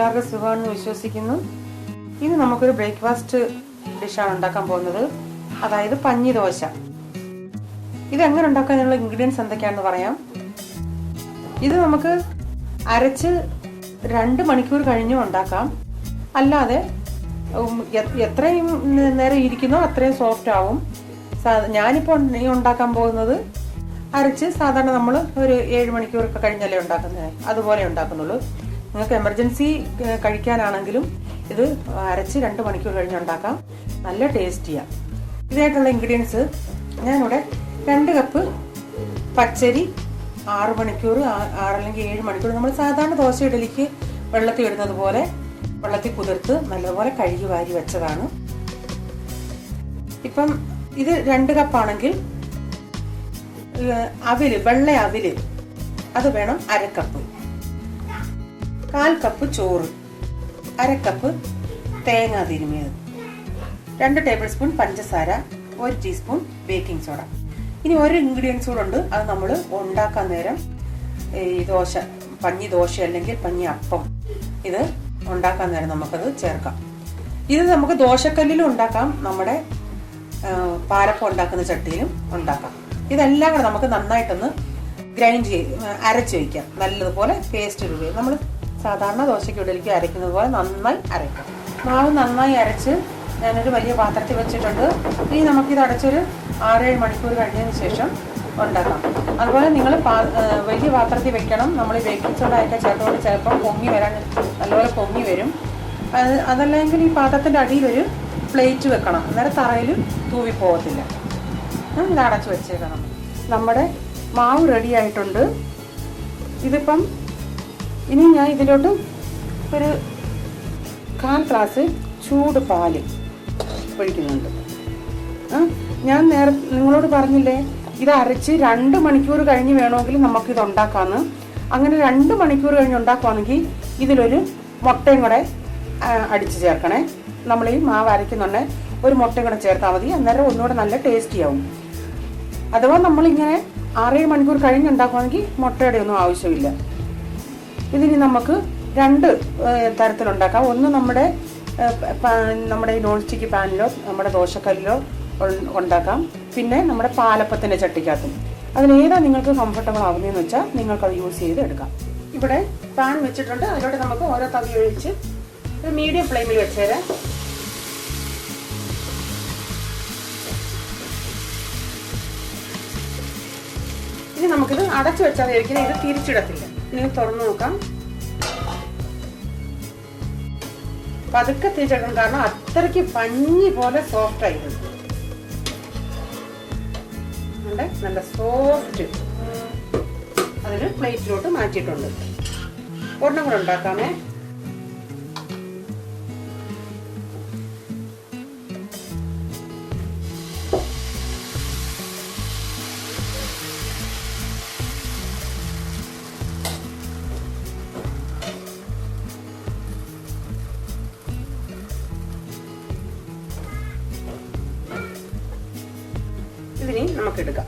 എല്ലാവർക്കും സുഖമാണെന്ന് വിശ്വസിക്കുന്നു. ഇന്ന് നമുക്കൊരു ബ്രേക്ക്ഫാസ്റ്റ് ഡിഷാണ് ഉണ്ടാക്കാൻ പോകുന്നത്. അതായത് പഞ്ഞി ദോശ ഇതെങ്ങനെ ഉണ്ടാക്കാനുള്ള ഇൻഗ്രീഡിയൻസ് എന്തൊക്കെയാണെന്ന് പറയാം. ഇത് നമുക്ക് അരച്ച് രണ്ട് മണിക്കൂർ കഴിഞ്ഞും ഉണ്ടാക്കാം. അല്ലാതെ എത്രയും നേരം ഇരിക്കുന്നോ അത്രയും സോഫ്റ്റ് ആവും. ഞാനിപ്പോൾ ഉണ്ടാക്കാൻ പോകുന്നത് അരച്ച് സാധാരണ നമ്മൾ ഒരു ഏഴ് മണിക്കൂറൊക്കെ കഴിഞ്ഞല്ലേ ഉണ്ടാക്കുന്നത് അതുപോലെ ഉണ്ടാക്കുന്നുള്ളൂ. നിങ്ങൾക്ക് എമർജൻസി കഴിക്കാനാണെങ്കിലും ഇത് അരച്ച് രണ്ട് മണിക്കൂർ കഴിഞ്ഞ് ഉണ്ടാക്കാം. നല്ല ടേസ്റ്റിയാണ് ഇതായിട്ടുള്ള ഇൻഗ്രീഡിയൻസ് ഞാനിവിടെ രണ്ട് കപ്പ് പച്ചരി ആറ് മണിക്കൂർ ആറ് ആറല്ലെങ്കിൽ ഏഴ് മണിക്കൂർ. നമ്മൾ സാധാരണ ദോശ ഇഡലിക്ക് വെള്ളത്തിൽ ഇടുന്നത് പോലെ വെള്ളത്തിൽ കുതിർത്ത് നല്ലപോലെ കഴുകി വാരി വെച്ചതാണ്. ഇപ്പം ഇത് രണ്ട് കപ്പാണെങ്കിൽ അവിൽ വെള്ള അവിൽ അത് വേണം അരക്കപ്പ്. കപ്പ് കാൽ കപ്പ് ചോറ് അര കപ്പ് തേങ്ങ തിരുമിയത് രണ്ട് ടേബിൾ സ്പൂൺ പഞ്ചസാര ഒരു ടീസ്പൂൺ ബേക്കിംഗ് സോഡ. ഇനി ഒരു ഇൻഗ്രീഡിയൻസ് കൂടെ ഉണ്ട് അത് നമ്മൾ ഉണ്ടാക്കാൻ നേരം ഈ ദോശ പഞ്ഞി ദോശ അല്ലെങ്കിൽ പഞ്ഞി അപ്പം ഇത് ഉണ്ടാക്കാൻ നേരം നമുക്കത് ചേർക്കാം. ഇത് നമുക്ക് ദോശക്കല്ലിലും ഉണ്ടാക്കാം നമ്മുടെ പാലപ്പം ഉണ്ടാക്കുന്ന ചട്ടിയിലും ഉണ്ടാക്കാം. ഇതെല്ലാം കൂടെ നമുക്ക് നന്നായിട്ടൊന്ന് ഗ്രൈൻഡ് ചെയ്ത് അരച്ച് വയ്ക്കാം നല്ലതുപോലെ പേസ്റ്റ് രൂപ നമ്മൾ സാധാരണ ദോശയ്ക്ക് ഇടലിക്ക് അരയ്ക്കുന്നത് പോലെ നന്നായി അരയ്ക്കും. മാവ് നന്നായി അരച്ച് ഞാനൊരു വലിയ പാത്രത്തിൽ വെച്ചിട്ടുണ്ട്. ഇനി നമുക്കിത് അടച്ചൊരു ആറേഴ് മണിക്കൂർ കഴിഞ്ഞതിന് ശേഷം ഉണ്ടാക്കാം. അതുപോലെ നിങ്ങൾ വലിയ പാത്രത്തിൽ വെക്കണം. നമ്മൾ ഈ ബേക്കിംഗ് സോഡ ഒക്കെ ചേർത്തുകൊണ്ട് ചിലപ്പം പൊങ്ങി വരാൻ നല്ലപോലെ പൊങ്ങി വരും. അത് അതല്ലെങ്കിൽ ഈ പാത്രത്തിന്റെ അടിയിൽ ഒരു പ്ലേറ്റ് വെക്കണം. അന്നേരം തറയിൽ തൂവി പോകത്തില്ല ഇത് അടച്ച് വെച്ചേക്കണം. നമ്മുടെ മാവ് റെഡി ആയിട്ടുണ്ട്. ഇതിപ്പം ഇനി ഞാൻ ഇതിലോട്ട് ഒരു കാൽ ഗ്ലാസ് ചൂട് പാൽ ഒഴിക്കുന്നുണ്ട്. ഞാൻ നേരെ നിങ്ങളോട് പറഞ്ഞില്ലേ ഇത് അരച്ച് രണ്ട് മണിക്കൂർ കഴിഞ്ഞ് വേണമെങ്കിൽ നമുക്കിത് ഉണ്ടാക്കാമെന്ന് അങ്ങനെ രണ്ട് മണിക്കൂർ കഴിഞ്ഞ് ഉണ്ടാക്കുകയാണെങ്കിൽ ഇതിലൊരു മുട്ടയും കൂടെ അടിച്ച് ചേർക്കണേ. നമ്മൾ ഈ മാവ് അരയ്ക്കുന്നുണ്ടെ. ഒരു മുട്ടയും കൂടെ ചേർത്താൽ മതി. അന്നേരം ഒന്നുകൂടെ നല്ല ടേസ്റ്റി ആവും. അഥവാ നമ്മളിങ്ങനെ ആറേഴ് മണിക്കൂർ കഴിഞ്ഞ് ഉണ്ടാക്കുകയാണെങ്കിൽ മുട്ടയുടെ ഒന്നും ആവശ്യമില്ല. ഇതിനി നമുക്ക് രണ്ട് തരത്തിലുണ്ടാക്കാം. ഒന്ന് നമ്മുടെ നമ്മുടെ ഈ നോൺ സ്റ്റിക്ക് പാനിലോ നമ്മുടെ ദോശക്കല്ലിലോ ഉണ്ടാക്കാം. പിന്നെ നമ്മുടെ പാലപ്പത്തിന്റെ ചട്ടിക്കകത്തും. അതിലേതാ നിങ്ങൾക്ക് കംഫർട്ടബിൾ ആവുന്നതെന്ന് വെച്ചാൽ നിങ്ങൾക്കത് യൂസ് ചെയ്ത് എടുക്കാം. ഇവിടെ പാൻ വെച്ചിട്ടുണ്ട്. അതിലൂടെ നമുക്ക് ഓരോ തവി ഒഴിച്ച് ഒരു മീഡിയം ഫ്ലെയിമിൽ വെച്ചേരാം. ഇനി നമുക്കിത് അടച്ചു വെച്ചാൽ ഒരിക്കലും ഇത് തിരിച്ചിടത്തില്ല. ഇനി തുറന്നു നോക്കാം. പതുക്കെ തിരിച്ചെടുക്കണം. കാരണം അത്രയ്ക്ക് പഞ്ഞി പോലെ സോഫ്റ്റ് ആയിട്ടുണ്ട്? നല്ല സോഫ്റ്റ് അതിന് പ്ലേറ്റിലോട്ട് മാറ്റിയിട്ടുണ്ട്. ഒരെണ്ണം കൂടെ ഉണ്ടാക്കാമേ. ഇതിനി നമുക്ക് എടുക്കാം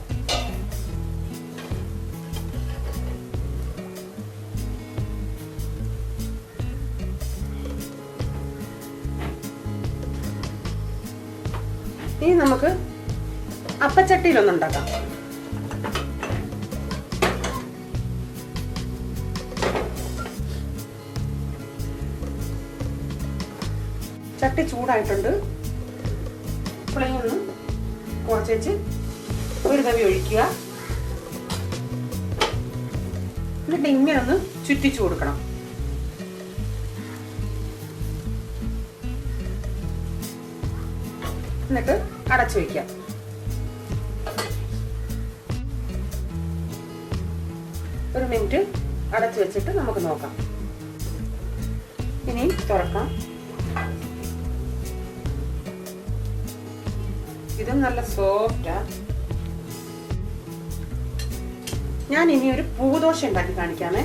ഇനി നമുക്ക് അപ്പച്ചട്ടിയിലൊന്നുണ്ടാക്കാം. ചട്ടി ചൂടായിട്ടുണ്ട്. പുളിയൊന്ന് കുറച്ച് വെച്ച് ഒരു തവി ഒഴിക്കുക. എന്നിട്ട് ഇങ്ങനെ ഒന്ന് ചുറ്റിച്ചു കൊടുക്കണം. എന്നിട്ട് അടച്ചു വയ്ക്കാം ഒരു മിനിറ്റ് അടച്ചു വെച്ചിട്ട് നമുക്ക് നോക്കാം. ഇനി തുറക്കാം. ഇതും നല്ല സോഫ്റ്റാ ഞാൻ ഇനി ഒരു പൂദോശ ഉണ്ടാക്കി കാണിക്കാമേ.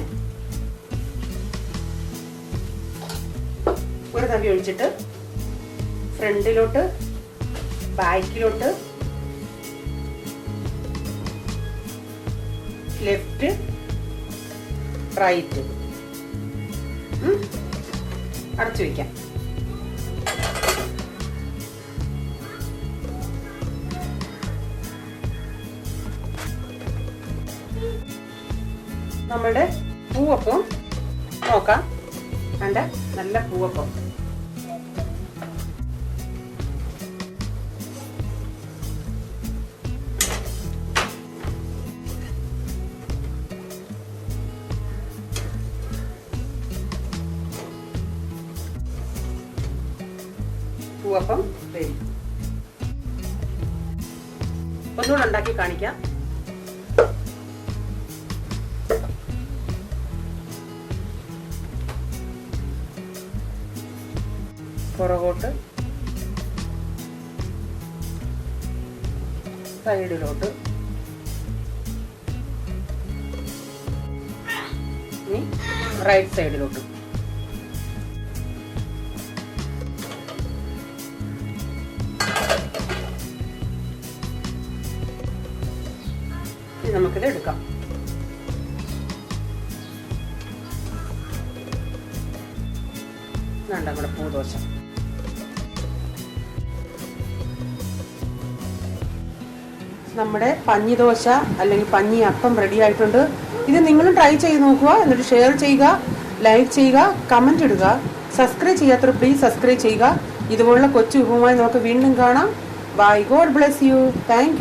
ഒരു തവി ഒഴിച്ചിട്ട് ഫ്രണ്ടിലോട്ട് ബാക്കിലോട്ട് ലെഫ്റ്റ് റൈറ്റ്. അടച്ചു വയ്ക്കാം നമ്മുടെ പൂവപ്പം നോക്കാം. കണ്ട നല്ല പൂവപ്പം. പൂവപ്പം റെഡി ഒന്നുകൂടെ ഉണ്ടാക്കി കാണിക്കാം. പുറകോട്ട്. സൈഡിലോട്ട്. ഇനി റൈറ്റ് സൈഡിലോട്ട്. നമുക്കിത് എടുക്കാം. വേണ്ട നമ്മുടെ പൂദോശ നമ്മുടെ പഞ്ഞിദോശ അല്ലെങ്കിൽ പഞ്ഞി അപ്പം റെഡി ആയിട്ടുണ്ട് ഇത് നിങ്ങളും ട്രൈ ചെയ്ത് നോക്കുക. എന്നിട്ട് ഷെയർ ചെയ്യുക ലൈക്ക് ചെയ്യുക കമന്റ് ഇടുക. സബ്സ്ക്രൈബ് ചെയ്യാത്തവർ പ്ലീസ് സബ്സ്ക്രൈബ് ചെയ്യുക. ഇതുപോലുള്ള കൊച്ചു വിഭവമായി നമുക്ക് വീണ്ടും കാണാം. Bye God bless you thank